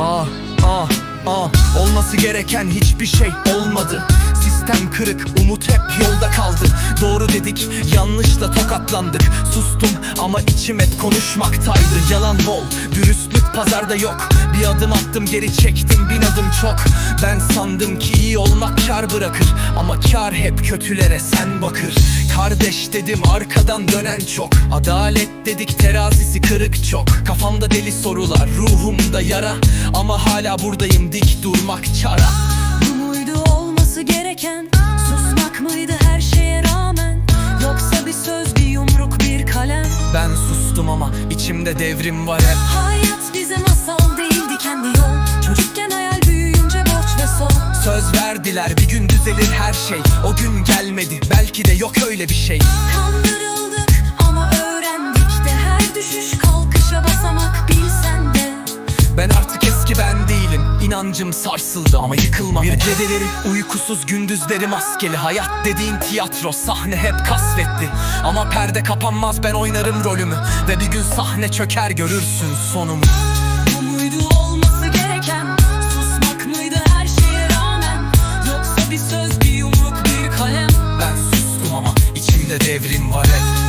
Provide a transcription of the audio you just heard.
Ah ah ah. Olması gereken hiçbir şey olmadı. Sistem kırık umut hep yolda kaldı. Doğru dedik yanlışla tokatlandık. Sustum ama içim hep konuşmaktaydı. Yalan bol pazarda yok. Bir adım attım geri çektim bin adım çok. Ben sandım ki iyi olmak kar bırakır. Ama kar hep kötülere sen bakır. Kardeş dedim arkadan dönen çok. Adalet dedik terazisi kırık çok. Kafamda deli sorular ruhumda yara. Ama hala buradayım dik durmak çara. Bu muydu olması gereken? Susmak mıydı her şeye rağmen? Yoksa bir söz bir yumruk bir kalem? Ben sustum ama içimde devrim var hep. Hayat bize Söz verdiler. Bir gün düzelir her şey. O gün gelmedi. Belki de yok öyle bir şey. Kandırıldık ama öğrendik de. Her düşüş kalkışa basamak bilsen de. Ben artık eski ben değilim. İnancım sarsıldı ama yıkılmadı Geceleri uykusuz gündüzleri maskeli. Hayat dediğin tiyatro sahne hep kasvetli. Ama perde kapanmaz ben oynarım rolümü. Ve bir gün sahne çöker görürsün sonumu devrim var et